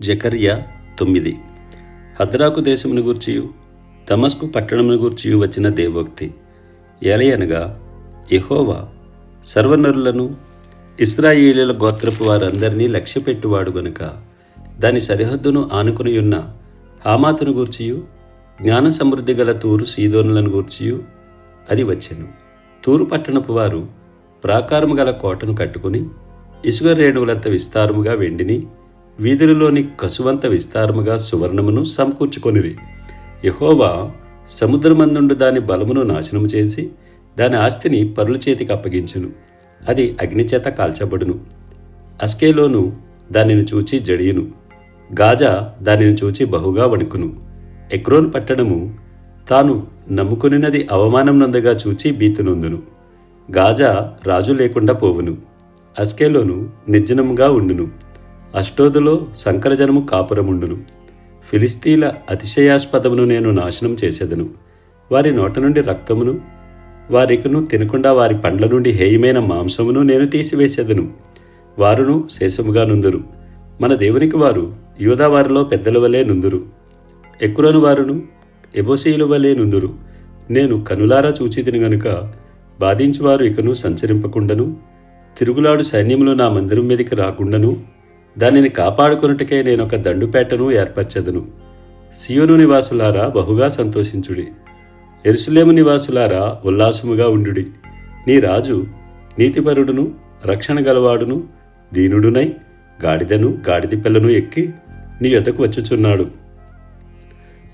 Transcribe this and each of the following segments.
జకర్య తొమ్మిది. హద్రాకు దేశమును గూర్చియు తమస్కు పట్టణమును గూర్చియు వచ్చిన దేవోక్తి. ఎలయనగా యహోవా సర్వనరులను ఇస్రాయేలీల గోత్రపు వారందరినీ లక్ష్యపెట్టువాడు గనుక దాని సరిహద్దును ఆనుకునియున్న హామాతును గూర్చియు జ్ఞాన సమృద్ధి గల తూరు సీదోనులను గూర్చియు అది వచ్చెను. తూరు పట్టణపు వారు ప్రాకారము గల కోటను కట్టుకుని ఇసుక రేణువులంత విస్తారముగా వెండిని వీధులలోని కసువంత విస్తారముగా సువర్ణమును సమకూర్చుకొనిరి. యహోవా సముద్రమందుండు దాని బలమును నాశనము చేసి దాని ఆస్తిని పరుల చేతికి అప్పగించును. అది అగ్నిచేత కాల్చబడును. అస్కేలోను దానిని చూచి జడియును. గాజా దానిని చూచి బహుగా వణుకును. ఎక్రోన్ పట్టణము తాను నమ్ముకునినది అవమానం నందుగా చూచి భీతునొందును గాజా రాజు లేకుండా పోవును. అస్కేలోను నిర్జనముగా ఉండును. అష్టోదులో శంకరజనము కాపురముండును. ఫిలిస్తీల అతిశయాస్పదమును నేను నాశనం చేసేదను. వారి నోట నుండి రక్తమును వారికను తినకుండా వారి పండ్ల నుండి హేయమైన మాంసమును నేను తీసివేసేదను. వారును శేషముగా నుందురు. మన దేవునికి వారు యూదావారిలో పెద్దల వలె నుందురు. ఎక్కురను వారును ఎబోసీయుల వలె నుందురు. నేను కనులారా చూచితిని గనుక బాధించువారు ఇకను సంచరింపకుండను. తిరుగులాడు సైన్యములు నా మందిరం మీదకి రాకుండాను. దానిని కాపాడుకొనుటకే నేనొక దండుపేటను ఏర్పరచెదను. సియోను నివాసులారా బహుగా సంతోషించుడి. ఎరుసలేము నివాసులారా ఉల్లాసముగా ఉండుడి. నీ రాజు నీతిపరుడును రక్షణ గలవాడును దీనుడునై గాడిదను గాడిద పిల్లను ఎక్కి నీ యొద్దకు వచ్చుచున్నాడు.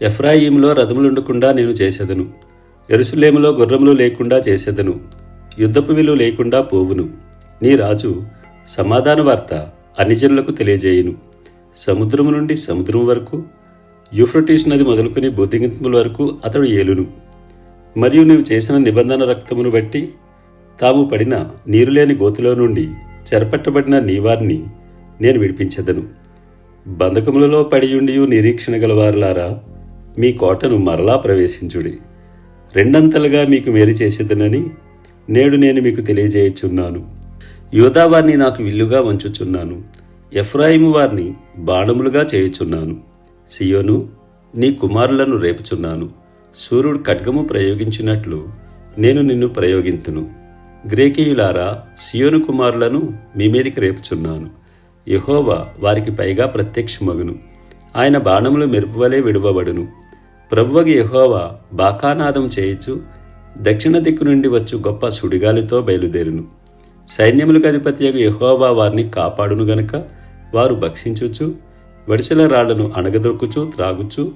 ఎఫ్రాయిములో రథములుండకుండా నేను చేసేదను. ఎరుసలేములో గుర్రములు లేకుండా చేసేదను. యుద్ధపు విలు లేకుండా పోవును. నీ రాజు సమాధాన వార్త. అనిజనులకు తెలియజేయును. సముద్రము నుండి సముద్రం వరకు యూఫ్రటీస్ నది మొదలుకొని బుద్ధిగింపుల వరకు అతడు ఏలును. మరియు నీవు చేసిన నిబంధన రక్తమును బట్టి తాము పడిన నీరులేని గోతిలో నుండి చెరపట్టబడిన నీవారిని నేను విడిపించెదను. బంధకములలో పడియుండి నిరీక్షణ గలవారులారా మీ కోటను మరలా ప్రవేశించుడి. రెండంతలుగా మీకు మేలు చేసేదనని నేడు నేను మీకు తెలియజేయచున్నాను. యోధా వారిని నాకు విల్లుగా వంచుచున్నాను. ఎఫ్రాయిము వారిని బాణములుగా చేయుచున్నాను. సియోను నీ కుమారులను రేపుచున్నాను. సూర్యుడు ఖడ్గము ప్రయోగించినట్లు నేను నిన్ను ప్రయోగింతును. గ్రేకీయులారా సియోను కుమారులను మీ మీదికి రేపుచున్నాను. యహోవా వారికి పైగా ప్రత్యక్షమగును. ఆయన బాణములు మెరుపువలే విడువబడును. ప్రభువగి యహోవా బాకానాదం చేయిచు దక్షిణ దిక్కు నుండి వచ్చు గొప్ప సుడిగాలితో బయలుదేరును. సైన్యములకు అధిపతియగు యహోవా వారిని కాపాడును గనుక వారు భక్షించుచు వడిసెల రాళ్ళను అణగదొక్కుచు త్రాగుచు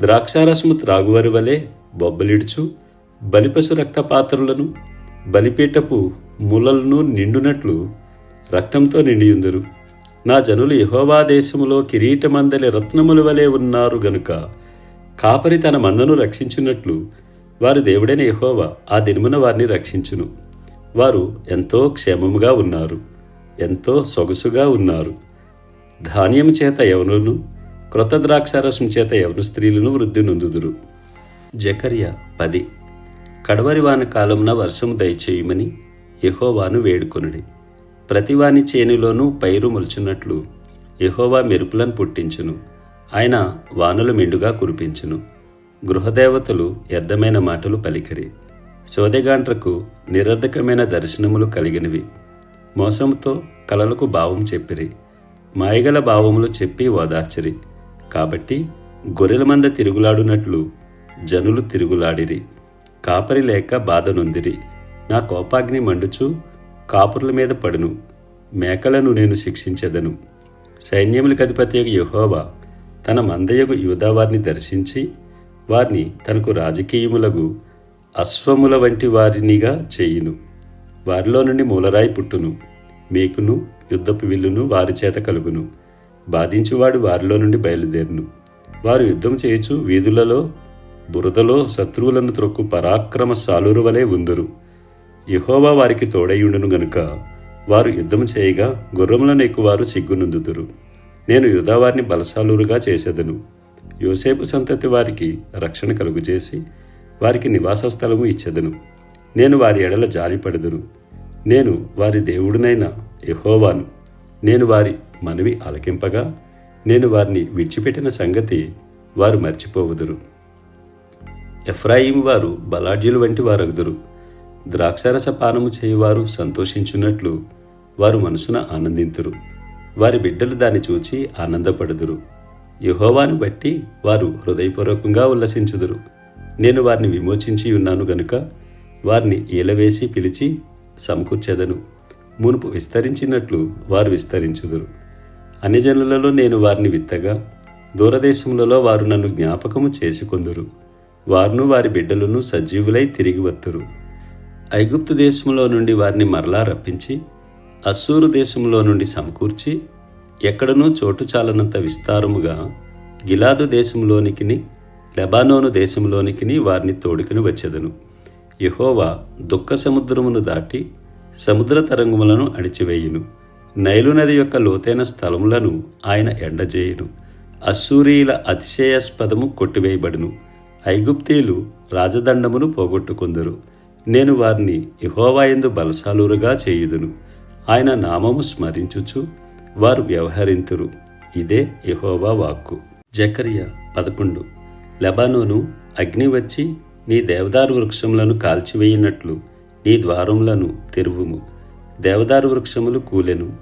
ద్రాక్షారసము త్రాగువారి వలె బొబ్బలిడుచు బలిపశు రక్తపాత్రులను బలిపీటపు ములలను నిండునట్లు రక్తంతో నిండియుందురు. నా జనులు యహోవా దేశములో కిరీటమందలి రత్నముల వలె ఉన్నారు గనుక కాపరి తన మందను రక్షించున్నట్లు వారి దేవుడైన యహోవా ఆ దినమున వారిని రక్షించును. వారు ఎంతో క్షేమముగా ఉన్నారు ఎంతో సొగసుగా ఉన్నారు. ధాన్యం చేత ఎవరును క్రొత్త ద్రాక్షారసం చేత ఎవరు స్త్రీలను వృద్ధి నొందుదురు. జకర్య పది. కడవరి వాన కాలంన వర్షము దయచేయమని యహోవాను వేడుకొనుడి. ప్రతివాని చేనులోనూ పైరు మొలిచినట్లు యహోవా మెరుపులను పుట్టించును. ఆయన వానలు మెండుగా కురిపించును. గృహదేవతలు వ్యర్థమైన మాటలు పలికిరి. సోదెగాంట్రకు నిరర్ధకమైన దర్శనములు కలిగినవి. మోసంతో కలలకు భావం చెప్పిరి. మాయగల భావములు చెప్పి ఓదార్చిరి. కాబట్టి గొర్రెల మంద తిరుగులాడునట్లు జనులు తిరుగులాడిరి. కాపరి లేక బాధ నొందిరి. నా కోపాగ్ని మండుచు కాపుర్ల మీద పడును. మేకలను నేను శిక్షించెదను. సైన్యములకు అధిపతి యహోవా తన మందయగు యూదావారిని దర్శించి వారిని తనకు రాజకీయములకు అశ్వముల వంటి వారినిగా చేయును. వారిలో నుండి మూలరాయి పుట్టును మేకును యుద్ధపు విల్లును వారి చేత కలుగును. బాధించువాడు వారిలో నుండి బయలుదేరును. వారు యుద్ధం చేయుచు వీధులలో బురదలో శత్రువులను త్రొక్కు పరాక్రమ సాలురు వలె ఉందురు. యహోవా వారికి తోడయుండును గనుక వారు యుద్ధం చేయగా గుర్రములను ఎక్కువారు సిగ్గునందుదురు. నేను యుధావారిని బలసాలురుగా చేసేదను. యోసేపు సంతతి వారికి రక్షణ కలుగుచేసి వారికి నివాస స్థలము ఇచ్చెదను. నేను వారి ఎడల జాలిపడదును నేను వారి దేవుడినైన యహోవాను. నేను వారి మనవి ఆలకింపగా నేను వారిని విడిచిపెట్టిన సంగతి వారు మర్చిపోవుదురు. ఎఫ్రాయిం వారు బలాఢ్యులు వంటి వారగుదురు. ద్రాక్షారస పానము చేయువారు సంతోషించున్నట్లు వారు మనసున ఆనందింతురు. వారి బిడ్డలు దాన్ని చూచి ఆనందపడుదురు. యహోవాను బట్టి వారు హృదయపూర్వకంగా ఉల్లసించుదురు. నేను వారిని విమోచించి ఉన్నాను గనుక వారిని ఏలవేసి పిలిచి సమకూర్చెదను. మునుపు విస్తరించినట్లు వారు విస్తరించుదురు. అన్యజనులలో నేను వారిని విత్తగా దూరదేశములలో వారు నన్ను జ్ఞాపకము చేసుకొందురు. వారును వారి బిడ్డలను సజీవులై తిరిగి వత్తురు. ఐగుప్తు దేశంలో నుండి వారిని మరలా రప్పించి అస్సూరు దేశంలో నుండి సమకూర్చి ఎక్కడనూ చోటు చాలనంత విస్తారముగా గిలాదు దేశంలోనికిని లెబానోను దేశంలోనికిని వారిని తోడుకుని వచ్చేదను. యహోవా దుఃఖ సముద్రమును దాటి సముద్ర తరంగములను అణిచివేయును. నైలు నది యొక్క లోతైన స్థలములను ఆయన ఎండజేయును. అస్సూరీల అతిశయాస్పదము కొట్టివేయబడును. ఐగుప్తీయులు రాజదండమును పోగొట్టుకుందరు. నేను వారిని యహోవాయందు బలసాలురుగా చేయుదును. ఆయన నామము స్మరించుచు వారు వ్యవహరింతురు. ఇదే యహోవా వాక్కు. జకరియా పదకొండు. లెబానోను అగ్ని వచ్చి నీ దేవదారు వృక్షములను కాల్చివేయినట్లు నీ ద్వారములను తెరువుము. దేవదారు వృక్షములు కూలెను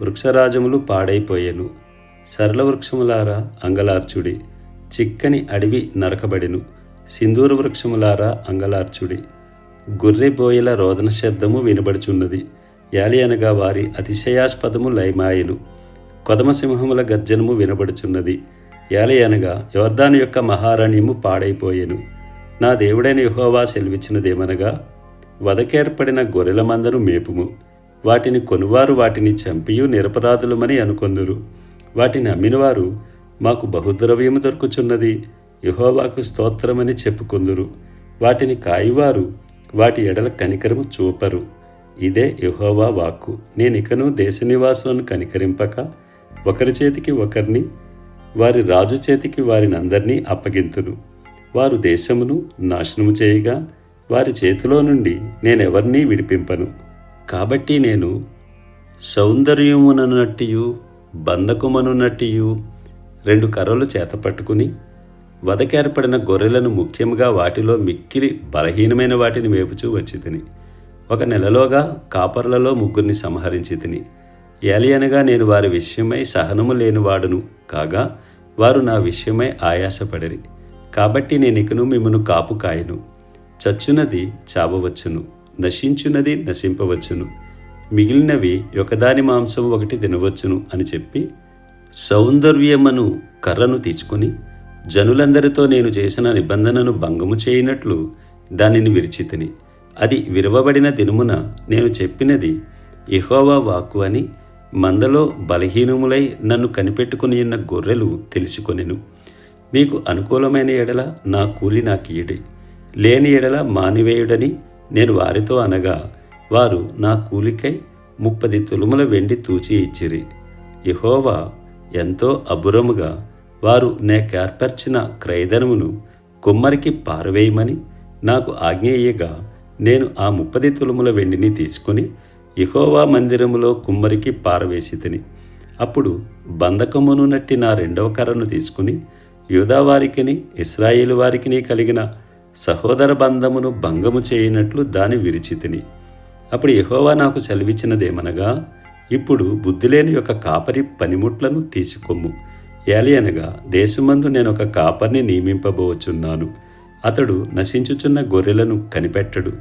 వృక్షరాజములు పాడైపోయెను. సరళ వృక్షములారా అంగలార్చుడి చిక్కని అడవి నరకబడెను. సింధూర వృక్షములారా అంగలార్చుడి గొర్రెబోయల రోదన శబ్దము వినబడుచున్నది. యాలి అనగా వారి అతిశయాస్పదము లయమాయెను. కొదమసింహముల గర్జనము వినబడుచున్నది. ఏలయనగా అనగా యోర్దాను యొక్క మహారణ్యము పాడైపోయేను. నా దేవుడైన యహోవా సెలవిచ్చినదేమనగా వదకేర్పడిన గొర్రెల మందను మేపుము. వాటిని కొనువారు వాటిని చంపియు నిరపరాధులమని అనుకొందురు. వాటిని అమ్మినవారు మాకు బహుద్రవ్యము దొరుకుచున్నది యహోవాకు స్తోత్రమని చెప్పుకుందురు. వాటిని కాయువారు వాటి ఎడల కనికరము చూపరు. ఇదే యహోవా వాక్కు. నేనికను దేశ నివాసులను కనికరింపక ఒకరి చేతికి ఒకరిని వారి రాజు చేతికి వారిని అందరినీ అప్పగింతును. వారు దేశమును నాశనము చేయగా వారి చేతిలో నుండి నేనెవరినీ విడిపింపను. కాబట్టి నేను సౌందర్యముననట్టియు బంధకుమనున్నట్టియు రెండు కర్రలు చేతపట్టుకుని వదకేర్పడిన గొర్రెలను ముఖ్యంగా వాటిలో మిక్కిలి బలహీనమైన వాటిని మేపుచూ వచ్చి తిని ఒక నెలలోగా కాపర్లలో ముగ్గురిని సంహరించి తిని ఏలయనగా నేను వారి విషయమై సహనము లేనివాడును. కాగా వారు నా విషయమై ఆయాసపడరి. కాబట్టి నేనికను మిమ్మను కాపు కాయను. చచ్చునది చావవచ్చును. నశించున్నది నశింపవచ్చును. మిగిలినవి ఒకదాని మాంసం ఒకటి తినవచ్చును అని చెప్పి సౌందర్యమను కర్రను తీసుకుని జనులందరితో నేను చేసిన నిబంధనను భంగము చేయనట్లు దానిని విరిచితిని. అది విరవబడిన దినమున నేను చెప్పినది యెహోవా వాక్కు అని మందలో బలహీనములై నన్ను కనిపెట్టుకుని ఉన్న గొర్రెలు తెలుసుకొనెను. మీకు అనుకూలమైన ఎడల నా కూలి నాకియుడి. లేని ఎడల మానివేయుడని నేను వారితో అనగా వారు నా కూలికై ముప్పది తులుముల వెండి తూచి ఇచ్చిరి. యహోవా ఎంతో అబురముగా వారు నేకేర్పర్చిన క్రయధనమును కుమ్మరికి పారవేయమని నాకు ఆజ్ఞేయగా నేను ఆ ముప్పది తులుముల వెండిని తీసుకుని ఇహోవా మందిరములో కుమ్మరికి పారవేసి తిని అప్పుడు బంధకమును నట్టి నా రెండవ కర్రను తీసుకుని యూదావారికిని ఇస్రాయేలు వారికిని కలిగిన సహోదర బంధమును భంగము చేయనట్లు దాని విరిచి తిని. అప్పుడు యహోవా నాకు సెలవిచ్చినదేమనగా ఇప్పుడు బుద్ధిలేని యొక్క కాపరి పనిముట్లను తీసుకొమ్ము. ఏలి అనగా దేశమందు నేను ఒక కాపర్ని నియమింపబోచున్నాను. అతడు నశించుచున్న గొర్రెలను కనిపెట్టడు.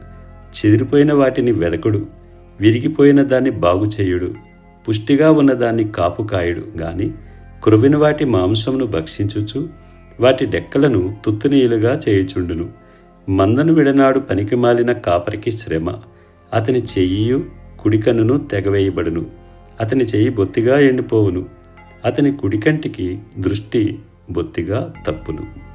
చెదిరిపోయిన వాటిని వెదకడు. విరిగిపోయిన దాన్ని బాగు చేయుడు పుష్టిగా ఉన్నదాన్ని కాపుకాయుడు గాని కురువిన వాటి మాంసమును భక్షించుచు వాటి డెక్కలను తుత్తునీయులుగా చేయుచుండును. మందను విడనాడు పనికి మాలిన కాపరికి శ్రమ. అతని చెయ్యియు కుడికన్నును తెగవేయబడును. అతని చెయ్యి బొత్తిగా ఎండిపోవును. అతని కుడికంటికి దృష్టి బొత్తిగా తప్పును.